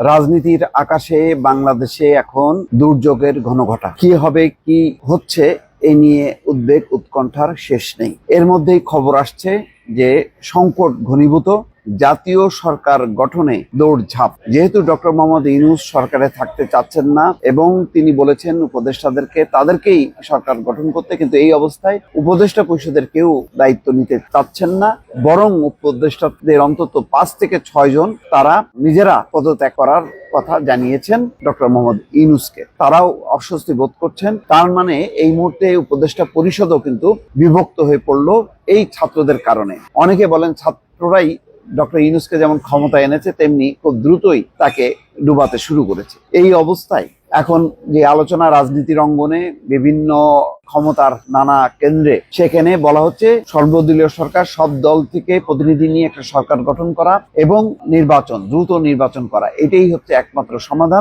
রাজনীতির আকাশে বাংলাদেশে এখন দুর্যোগের ঘনঘটা। কি হবে, কি হচ্ছে, এ নিয়ে উদ্বেগ উৎকণ্ঠার শেষ নেই। এর মধ্যেই খবর আসছে যে সংকট ঘনীভূত। জাতীয় সরকার গঠনে দৌড়ঝাঁপ। যেহেতু ডক্টর মোহাম্মদ ইউনুস সরকারে থাকতে চাচ্ছেন না এবং তিনি বলেছেন উপদেষ্টাদেরকে, তাদেরকেই সরকার গঠন করতে, কিন্তু এই অবস্থায় উপদেষ্টা পরিষদের কেউ দায়িত্ব নিতে চাচ্ছেন না। বরং উপদেষ্টাদের অন্তত পাঁচ থেকে ছয় জন তারা নিজেরা পদত্যাগ করার কথা জানিয়েছেন ডক্টর মোহাম্মদ ইউনুসকে। তারাও অস্বস্তি বোধ করছেন। তার মানে এই মুহূর্তে উপদেষ্টা পরিষদও কিন্তু বিভক্ত হয়ে পড়ল এই ছাত্রদের কারণে। অনেকে বলেন ছাত্ররাই ডক্টর ইউনুসকে যেমন ক্ষমতা এনেছে, তেমনি খুব দ্রুতই তাকে ডুবাতে শুরু করেছে। এই অবস্থায় এখন যে আলোচনা রাজনীতির অঙ্গনে বিভিন্ন ক্ষমতার নানা কেন্দ্রে, সেখানে বলা হচ্ছে সর্বদলীয় সরকার সব দল থেকে প্রতিনিধি নিয়ে একটা সরকার গঠন করা এবং নির্বাচন, দ্রুত নির্বাচন করা। এটাই হচ্ছে একমাত্র সমাধান।